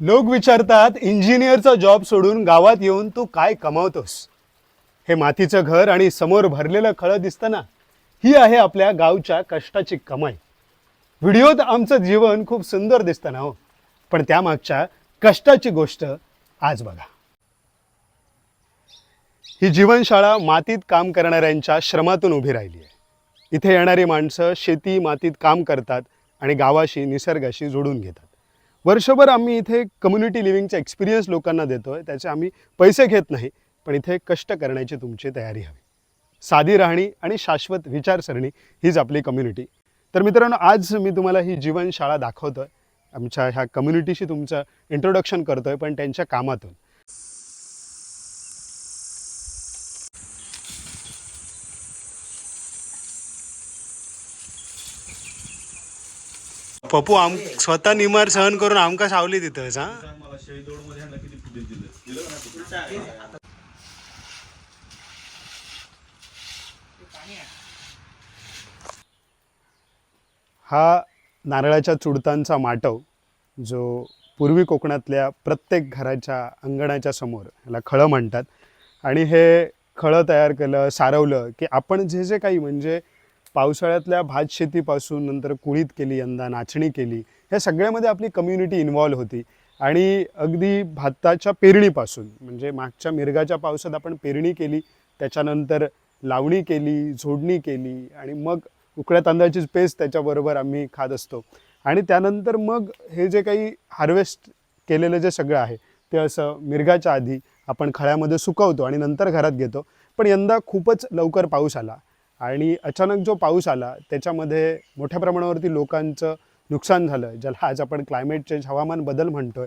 लोक विचारतात इंजिनियरचा जॉब सोडून गावात येऊन तू काय कमावतोस? हे मातीचं घर आणि समोर भरलेलं खळं दिसताना ही आहे आपल्या गावच्या कष्टाची कमाई. व्हिडिओत आमचं जीवन खूप सुंदर दिसतं ना हो पण त्यामागच्या कष्टाची गोष्ट आज बघा. ही जीवनशाळा मातीत काम करणाऱ्यांच्या श्रमातून उभी राहिली आहे. इथे येणारी माणसं शेती मातीत काम करतात आणि गावाशी निसर्गाशी जोडून घेतात. वर्षभर आम्ही इथे कम्युनिटी लिव्हिंगचा एक्सपिरियन्स लोकांना देतो आहे त्याचे आम्ही पैसे घेत नाही पण इथे कष्ट करण्याची तुमची तयारी हवी. साधी राहणी आणि शाश्वत विचारसरणी हीच आपली कम्युनिटी तर मित्रांनो आज मी तुम्हाला ही जीवनशाळा दाखवतो आहे आमच्या ह्या कम्युनिटीशी तुमचं इंट्रोडक्शन करतो आहे पण त्यांच्या कामातून. पप्पू आम स्वतः निमार सहन करून आमका सावली तिथंच हा? हा नारळाच्या चुडतांचा माटव जो पूर्वी कोकणातल्या प्रत्येक घराच्या अंगणाच्या समोर ह्याला खळं म्हणतात. आणि हे खळं तयार केलं सारवलं की आपण जे जे काही म्हणजे पावसाळ्यातल्या भात शेतीपासून नंतर कुळीत केली यंदा नाचणी केली ह्या सगळ्यामध्ये आपली कम्युनिटी इन्व्हॉल्व होती. आणि अगदी भाताच्या पेरणीपासून म्हणजे मागच्या मिरगाच्या पावसात आपण पेरणी केली त्याच्यानंतर लावणी केली झोडणी केली आणि मग उकड्या तांदळाचीच पेस्ट त्याच्याबरोबर आम्ही खात असतो. आणि त्यानंतर मग हे जे काही हार्वेस्ट केलेलं जे सगळं आहे ते असं मिरगाच्या आधी आपण खळ्यामध्ये सुकवतो आणि नंतर घरात घेतो. पण यंदा खूपच लवकर पाऊस आला. आणि अचानक जो पाऊस आला त्याच्यामध्ये मोठ्या प्रमाणावरती लोकांचं नुकसान झालं ज्याला आज आपण क्लायमेट चेंज हवामान बदल म्हणतोय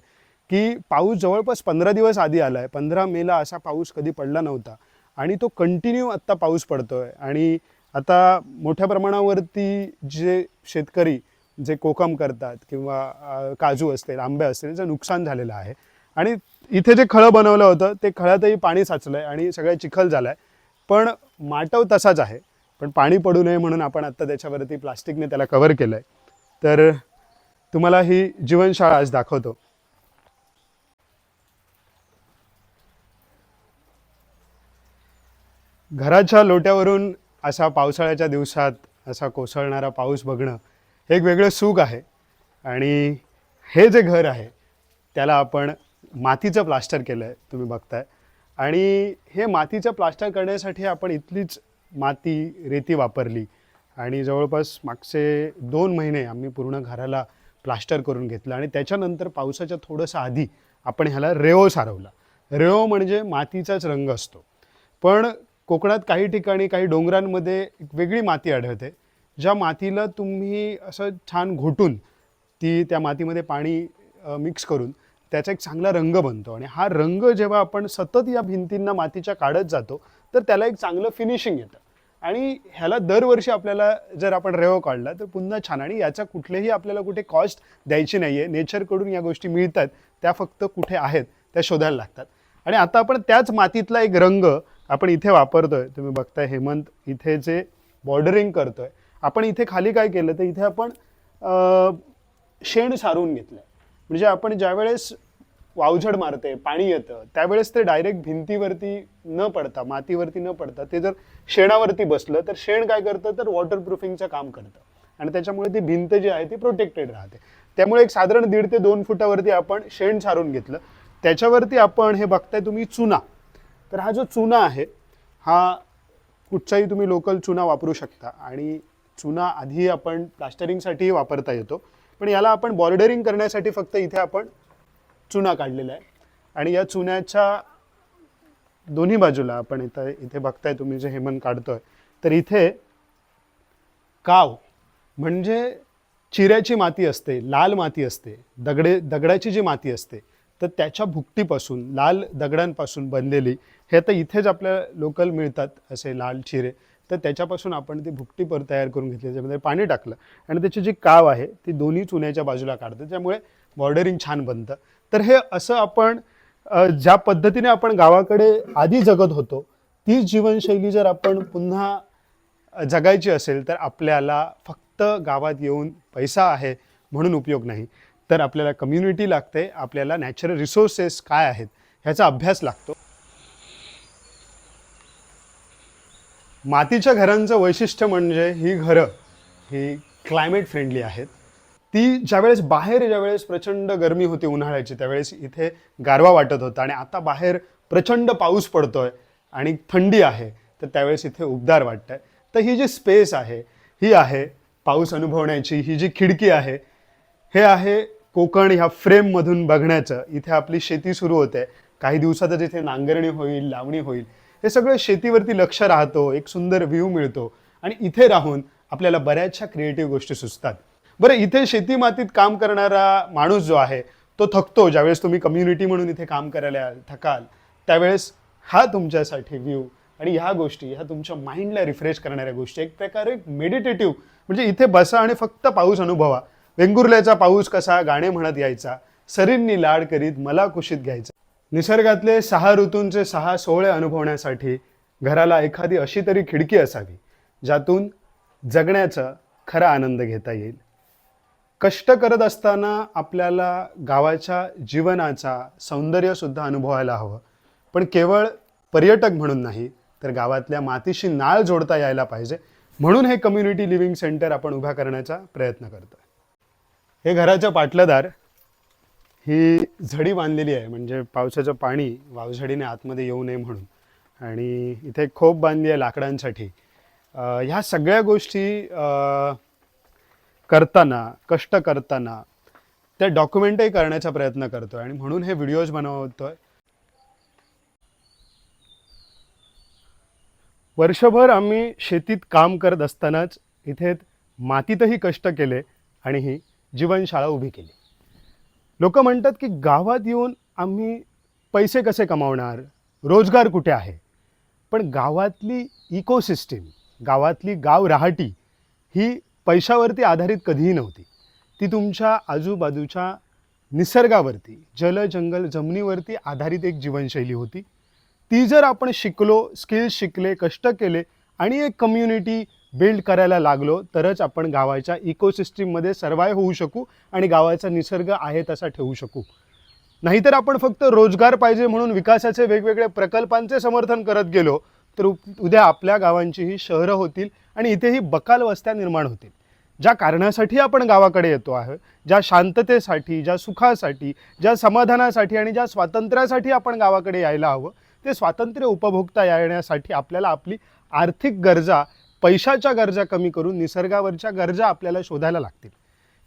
की पाऊस जवळपास पंधरा दिवस आधी आला आहे पंधरा मेला असा पाऊस कधी पडला नव्हता. आणि तो कंटिन्यू आत्ता पाऊस पडतोय. आणि आता मोठ्या प्रमाणावरती जे शेतकरी जे कोकम करतात किंवा काजू असतील आंबे असतील याचं नुकसान झालेलं आहे. आणि इथे जे खळं बनवलं होतं ते खळ्यातही पाणी साचलं आहे आणि सगळं चिखल झालं आहे पण माटव तसाच आहे. पण पाणी पडू नये म्हणून आपण आत्ता त्याच्यावरती प्लास्टिकने त्याला कव्हर केलं आहे तर तुम्हाला ही जीवनशाळा आज दाखवतो. घराच्या लोट्यावरून असा पावसाळ्याच्या दिवसात असा कोसळणारा पाऊस बघणं हे एक वेगळं सुख आहे. आणि हे जे घर आहे त्याला आपण मातीचं प्लास्टर केलं आहे तुम्ही बघताय. आणि हे मातीचं प्लास्टर करण्यासाठी आपण इथलीच माती रेती वापरली. आणि जवळपास मागचे दोन महिने आम्ही पूर्ण घराला प्लास्टर करून घेतलं आणि त्याच्यानंतर पावसाच्या थोडंसं आधी आपण ह्याला रेओ सारवला. रेओ म्हणजे मातीचाच रंग असतो. पण कोकणात काही ठिकाणी काही डोंगरांमध्ये एक वेगळी माती आढळते ज्या मातीला तुम्ही असं छान घोटून ती त्या मातीमध्ये पाणी मिक्स करून त्याचा एक चांगला रंग बनतो. आणि हा रंग जेव्हा आपण सतत या भिंतींना मातीच्या काढत जातो तर त्याला एक चांगलं फिनिशिंग येतं. आणि ह्याला दरवर्षी आपल्याला जर आपण रेव काढला तर पुन्हा छान. आणि याचा कुठलेही आपल्याला कुठे कॉस्ट द्यायची नाही आहे नेचरकडून या गोष्टी मिळतात त्या फक्त कुठे आहेत त्या शोधायला लागतात. आणि आता आपण त्याच मातीतला एक रंग आपण इथे वापरतोय. तुम्ही बघताय हेमंत इथे जे बॉर्डरिंग करतोय. आपण इथे खाली काय केलं? तर इथे आपण शेण सारून घेतलं म्हणजे आपण ज्यावेळेस वावझड मारते पाणी येतं. त्यावेळेस ते डायरेक्ट भिंतीवरती न पडता मातीवरती न पडता ते जर शेणावरती बसलं तर शेण काय करतं? तर वॉटरप्रूफिंगचं काम करतं. आणि त्याच्यामुळे ती भिंत जी आहे ती प्रोटेक्टेड राहते. त्यामुळे एक साधारण दीड ते दोन फुटावरती आपण शेण सारून घेतलं. त्याच्यावरती आपण हे बघताय तुम्ही चुना. तर हा जो चुना आहे हा कुठचाही तुम्ही लोकल चुना वापरू शकता. आणि चुना आधी आपण प्लास्टरिंगसाठीही वापरता येतो. पण याला आपण बॉर्डरिंग करण्यासाठी फक्त इथे आपण चुना काढलेला आहे. आणि या चुन्याच्या दोन्ही बाजूला आपण इथं इथे बघताय तुम्ही जे हेमन काढतोय तर इथे काव म्हणजे चिऱ्याची माती असते लाल माती असते दगडे दगडाची जी माती असते तर त्याच्या भुकटीपासून लाल दगडांपासून बनलेली हे आता इथेच आपल्या लोकल मिळतात असे लाल चिरे. तर त्याच्यापासून आपण ती भुकटी पर तयार करून घेतली त्याच्यामध्ये पाणी टाकलं. आणि त्याची जी काव आहे ती दोन्ही चुन्याच्या बाजूला काढतं त्यामुळे बॉर्डरिंग छान बनतं. तर हे असं आपण ज्या पद्धतीने आपण गावाकडे आधी जगत होतो तीच जीवनशैली जर आपण पुन्हा जगायची असेल तर आपल्याला फक्त गावात येऊन पैसा आहे म्हणून उपयोग नाही. तर आपल्याला कम्युनिटी लागते आपल्याला नॅचरल रिसोर्सेस काय आहेत ह्याचा अभ्यास लागतो. मातीच्या घरांचं वैशिष्ट्य म्हणजे ही घरं ही क्लायमेट फ्रेंडली आहेत. ती ज्यावेळेस बाहेर ज्यावेळेस प्रचंड गरमी होती उन्हाळ्याची त्यावेळेस इथे गारवा वाटत होता. आणि आता बाहेर प्रचंड पाऊस पडतोय आणि थंडी आहे तर त्यावेळेस इथे उबदार वाटतंय. तर ही जी स्पेस आहे ही आहे पाऊस अनुभवण्याची ही जी खिडकी आहे हे आहे कोकण ह्या फ्रेममधून बघण्याचं. इथे आपली शेती सुरू होते. काही दिवसातच इथे नांगरणी होईल लावणी होईल. हे सगळं शेतीवरती लक्ष राहतो एक सुंदर व्ह्यू मिळतो. आणि इथे राहून आपल्याला बऱ्याचशा क्रिएटिव्ह गोष्टी सुचतात. बरं इथे शेती मातीत काम करणारा माणूस जो आहे तो थकतो. ज्यावेळेस तुम्ही कम्युनिटी म्हणून इथे काम करायला थकाल त्यावेळेस हा तुमच्यासाठी व्ह्यू आणि ह्या गोष्टी ह्या तुमच्या माइंडला रिफ्रेश करणाऱ्या गोष्टी. एक प्रकारे मेडिटेटिव्ह म्हणजे इथे बसा आणि फक्त पाऊस अनुभवा. वेंगुर्ल्याचा पाऊस कसा गाणे म्हणत यायचा. सरींनी लाड करीत मला कुशीत घ्यायचा. निसर्गातले सहा ऋतूंचे सहा सोहळे अनुभवण्यासाठी घराला एखादी अशी तरी खिडकी असावी ज्यातून जगण्याचा खरा आनंद घेता येईल. कष्ट करत असताना आपल्याला गावाच्या जीवनाचा सौंदर्यसुद्धा अनुभवायला हवं. पण केवळ पर्यटक म्हणून नाही तर गावातल्या मातीशी नाळ जोडता यायला पाहिजे. म्हणून हे कम्युनिटी लिव्हिंग सेंटर आपण उभा करण्याचा प्रयत्न करतो हे घराचं पाटलदार ही झडी बांधलेली आहे. म्हणजे पावसाचं पाणी वावझडीने आतमध्ये येऊ नये म्हणून. आणि इथे खोप बांधली आहे लाकडांसाठी. ह्या सगळ्या गोष्टी करताना कष्ट करताना त्या डॉक्युमेंटही करण्याचा प्रयत्न करतोय आणि म्हणून हे व्हिडिओज बनवतोय. वर्षभर आम्ही शेतीत काम करत असतानाच इथे मातीतही कष्ट केले आणि ही जीवनशाळा उभी केली. लोक म्हणतात की गावात येऊन आम्ही पैसे कसे कमावणार? रोजगार कुठे आहे? पण गावातली इकोसिस्टीम गावातली गाव राहाटी ही पैशावरती आधारित कधीही नव्हती. ती तुमच्या आजूबाजूच्या निसर्गावरती जल जंगल जमिनीवरती आधारित एक जीवनशैली होती. ती जर आपण शिकलो स्किल्स शिकले कष्ट केले आणि एक कम्युनिटी बिल्ड करायला लागलो तरच आपण गावाच्या इकोसिस्टीममध्ये सर्वाय होऊ शकू आणि गावाचा निसर्ग आहे तसा ठेवू शकू. नाहीतर आपण फक्त रोजगार पाहिजे म्हणून विकासाचे वेगवेगळ्या प्रकल्पांचे समर्थन करत गेलो तर उद्या आपल्या गावांचीही शहरं होतील आणि इथेही बकाल वस्त्या निर्माण होतील. ज्या कारणासाठी आपण गावाकडे येतो आहे ज्या शांततेसाठी ज्या सुखासाठी ज्या समाधानासाठी आणि ज्या स्वातंत्र्यासाठी आपण गावाकडे यायला हवं ते स्वातंत्र्य उपभोगता येण्यासाठी आपल्याला आपली आर्थिक गरजा पैशाच्या गरजा कमी करून निसर्गावरच्या गरजा आपल्याला शोधायला लागतील.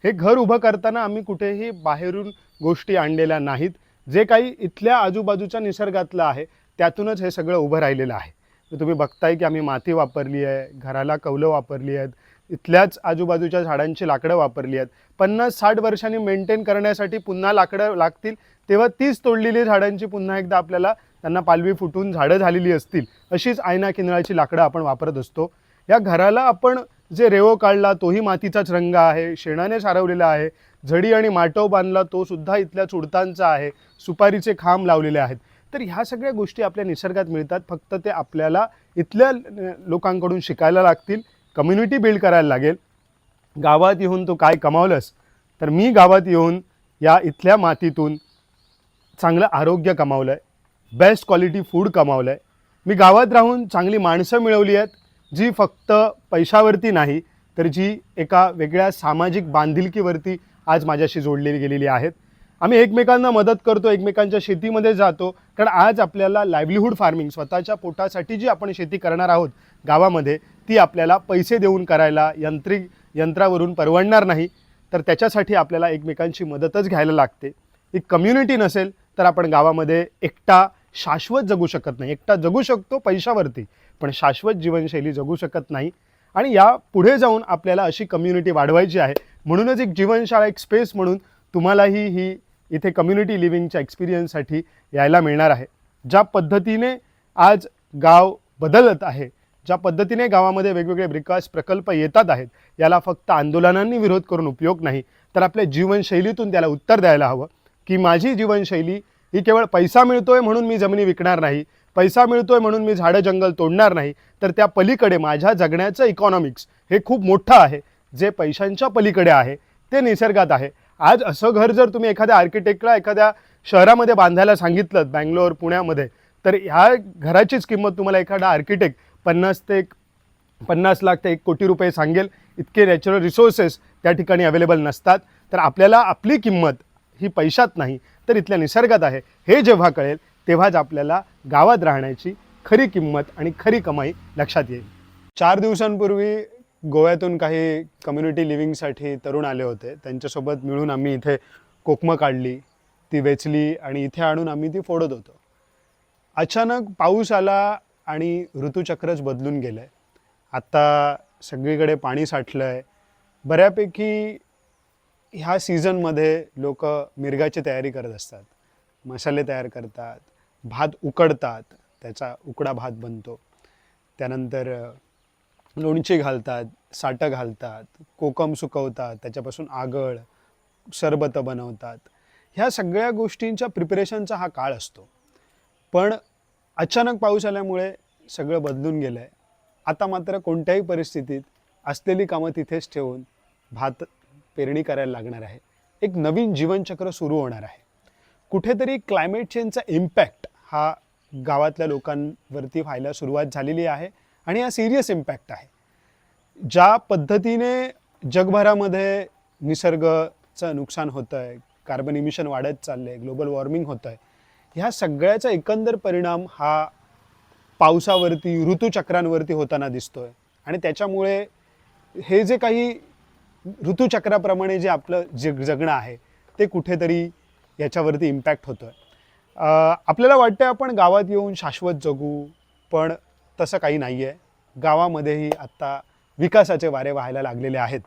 हे घर उभं करताना आम्ही कुठेही बाहेरून गोष्टी आणलेल्या नाहीत. जे काही इथल्या आजूबाजूच्या निसर्गातलं आहे त्यातूनच हे सगळं उभं राहिलेलं आहे. तुम्ही बघताय की आम्ही माती वापरली आहे घराला कौलं वापरली आहेत इथल्याच आजूबाजूच्या झाडांची लाकडं वापरली आहेत. पन्नास साठ वर्षांनी मेंटेन करण्यासाठी पुन्हा लाकडं लागतील तेव्हा तीच तोडलेली झाडांची पुन्हा एकदा आपल्याला त्यांना पालवी फुटून झाडं झालेली असतील अशीच आयना किंदळाची लाकडं आपण वापरत असतो. या घराला आपण जे रेवो काढला तोही मातीचाच रंग आहे शेणाने सारवलेला आहे झडी आणि माटव बांधला तो सुद्धा इथल्या चुडतांचा आहे सुपारीचे खांब लावलेले आहेत. तर ह्या सगळ्या गोष्टी आपल्या निसर्गात मिळतात. फक्त ते आपल्याला इथल्या लोकांकडून शिकायला लागतील कम्युनिटी बिल्ड करायला लागेल. गावात येऊन तू काय कमावलंस? तर मी गावात येऊन या इथल्या मातीतून चांगलं आरोग्य कमावलं आहे बेस्ट क्वालिटी फूड कमावलं आहे मी गावात राहून चांगली माणसं मिळवली आहेत जी फक्त पैशावरती नाही तर जी एका वेगळ्या सामाजिक बांधिलकीवरती आज माझ्याशी जोडलेली गेलेली आहेत. आम्ही एकमेकांना मदत करतो एकमेकांच्या शेतीमध्ये जातो. कारण आज आपल्याला लाईव्हलीहूड फार्मिंग स्वतःच्या पोटासाठी जी आपण शेती करणार आहोत गावामध्ये ती आपल्याला पैसे देऊन करायला यंत्रिक यंत्रावरून परवडणार नाही. तर त्याच्यासाठी आपल्याला एकमेकांची मदतच घ्यायला लागते. एक कम्युनिटी नसेल तर आपण गावामध्ये एकटा शाश्वत जगू शकत नाही. एकटा जगू शकतो पैशावरती पण शाश्वत जीवनशैली जगू शकत नाही. आणि या पुढे जाऊन आपल्याला अशी कम्युनिटी वाढवायची आहे. म्हणूनच एक जीवनशाळा एक स्पेस म्हणून तुम्हालाही ही इथे कम्युनिटी लिव्हिंगच्या एक्सपिरियन्ससाठी यायला मिळणार आहे. ज्या पद्धतीने आज गाव बदलत आहे ज्या पद्धतीने गावामध्ये वेगवेगळे विकास प्रकल्प येतात आहेत याला फक्त आंदोलनांनी विरोध करून उपयोग नाही तर आपल्या जीवनशैलीतून त्याला उत्तर द्यायला हवं की माझी जीवनशैली ही केवळ पैसा मिळतोय म्हणून मी जमिनी विकणार नाही पैसा मिळतोय म्हणून मी झाडं जंगल तोडणार नाही तर त्या पलीकडे माझ्या जगण्याचं इकॉनॉमिक्स हे खूप मोठं आहे. जे पैशांच्या पलीकडे आहे ते निसर्गात आहे. आज असं घर जर तुम्ही एखाद्या आर्किटेक्टला एखाद्या शहरामध्ये बांधायला सांगितलं बँगलोर पुण्यामध्ये तर ह्या घराचीच किंमत तुम्हाला एखादा आर्किटेक्ट पन्नास ते एक पन्नास लाख ते एक कोटी रुपये सांगेल. इतके नॅचरल रिसोर्सेस त्या ठिकाणी अवेलेबल नसतात. तर आपल्याला आपली किंमत ही पैशात नाही तर इथल्या निसर्गात आहे. हे जेव्हा कळेल तेव्हाच आपल्याला गावात राहण्याची खरी किंमत आणि खरी कमाई लक्षात येईल. चार दिवसांपूर्वी गोव्यातून काही कम्युनिटी लिव्हिंगसाठी तरुण आले होते. त्यांच्यासोबत मिळून आम्ही इथे कोकमं काढली ती वेचली आणि इथे आणून आम्ही ती फोडत होतो. अचानक पाऊस आला आणि ऋतूचक्रच बदलून गेलं आहे आत्ता सगळीकडे पाणी साठलं आहे बऱ्यापैकी ह्या सीझनमध्ये लोक मिरगाची तयारी करत असतात. मसाले तयार करतात भात उकडतात त्याचा उकडा भात बनतो. त्यानंतर लोणची घालतात साठं घालतात कोकम सुकवतात त्याच्यापासून आगळ सरबतं बनवतात. ह्या सगळ्या गोष्टींच्या प्रिपरेशनचा हा काळ असतो. पण अचानक पाऊस आल्यामुळे सगळं बदलून गेलं आहे आता मात्र कोणत्याही परिस्थितीत असलेली कामं तिथेच ठेवून भात पेरणी करायला लागणार आहे. एक नवीन जीवनचक्र सुरू होणार आहे. कुठेतरी क्लायमेट चेंजचा इम्पॅक्ट हा गावातल्या लोकांवरती व्हायला सुरुवात झालेली आहे. आणि हा सिरियस इम्पॅक्ट आहे. ज्या पद्धतीने जगभरामध्ये निसर्गाचं नुकसान होतं आहे कार्बन इमिशन वाढत चाललं आहे ग्लोबल वॉर्मिंग होतं आहे ह्या सगळ्याचा एकंदर परिणाम हा पावसावरती ऋतुचक्रांवरती होताना दिसतो आहे आणि त्याच्यामुळे हे जे काही ऋतुचक्राप्रमाणे जे आपलं जग जगणं आहे ते कुठेतरी याच्यावरती इम्पॅक्ट होतो आहे आपल्याला वाटतं आपण गावात येऊन शाश्वत जगू पण तसं काही नाही आहे गावामध्येही आत्ता विकासाचे वारे व्हायला लागलेले आहेत.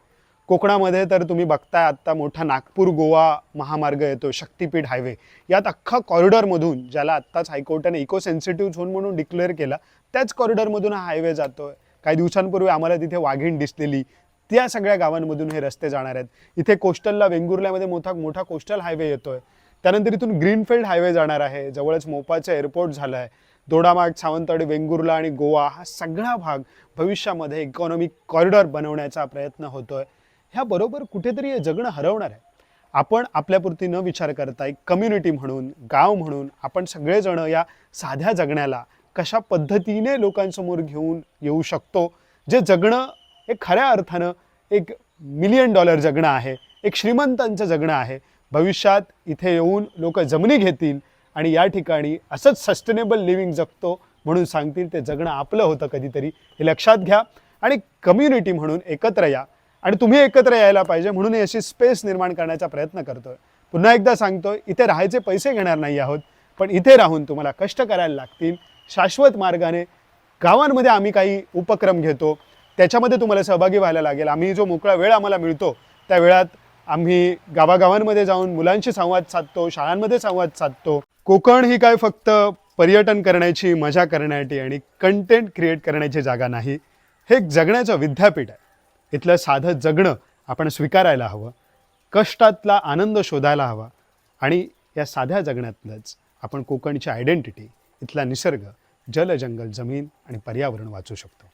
कोकणामध्ये तर तुम्ही बघताय आत्ता मोठा नागपूर गोवा महामार्ग येतो शक्तीपीठ हायवे. यात अख्खा कॉरिडॉरमधून ज्याला आत्ताच हायकोर्टाने इको सेन्सिटिव्ह झोन म्हणून डिक्लेअर केला त्याच कॉरिडॉरमधून हा हायवे आहे काही दिवसांपूर्वी आम्हाला तिथे वाघीण दिसलेली. त्या सगळ्या गावांमधून हे रस्ते जाणार आहेत. इथे कोस्टलला वेंगुर्ल्यामध्ये मोठा मोठा कोस्टल हायवे येतो आहे त्यानंतर इथून ग्रीनफील्ड हायवे जाणार आहे. जवळच मोपाचं एअरपोर्ट झालं आहे दोडामार्ग सावंतवाडी वेंगुर्ला आणि गोवा हा सगळा भाग भविष्यामध्ये इकॉनॉमिक कॉरिडॉर बनवण्याचा प्रयत्न होतोय. ह्याबरोबर कुठेतरी हे जगणं हरवणार आहे. आपण आपल्यापुरती न विचार करता एक कम्युनिटी म्हणून गाव म्हणून आपण सगळेजण या साध्या जगण्याला कशा पद्धतीने लोकांसमोर घेऊन येऊ शकतो जे जगणं हे खऱ्या अर्थानं एक मिलियन डॉलर जगणं आहे एक श्रीमंतांचं जगणं आहे. भविष्यात इथे येऊन लोक जमिनी घेतील आणि या ठिकाणी असंच सस्टेनेबल लिव्हिंग जगतो म्हणून सांगतील ते जगणं आपलं होतं कधीतरी. हे लक्षात घ्या आणि कम्युनिटी म्हणून एकत्र या. आणि तुम्ही एकत्र यायला पाहिजे म्हणून अशी स्पेस निर्माण करण्याचा प्रयत्न करतोय. पुन्हा एकदा सांगतोय इथे राहायचे पैसे घेणार नाही आहोत पण इथे राहून तुम्हाला कष्ट करायला लागतील. शाश्वत मार्गाने गावांमध्ये आम्ही काही उपक्रम घेतो. त्याच्यामध्ये तुम्हाला सहभागी व्हायला लागेल. आम्ही जो मोकळा वेळ आम्हाला मिळतो त्या वेळात आम्ही गावागावांमध्ये जाऊन मुलांशी संवाद साधतो शाळांमध्ये संवाद साधतो. कोकण ही काय फक्त पर्यटन करण्याची मजा करण्याची आणि कंटेंट क्रिएट करण्याची जागा नाही हे एक जगण्याचं विद्यापीठ आहे. इथलं साधं जगणं आपण स्वीकारायला हवं कष्टातला आनंद शोधायला हवा आणि या साध्या जगण्यातलंच आपण कोकणची आयडेंटिटी इथला निसर्ग जल जंगल जमीन आणि पर्यावरण वाचू शकतो.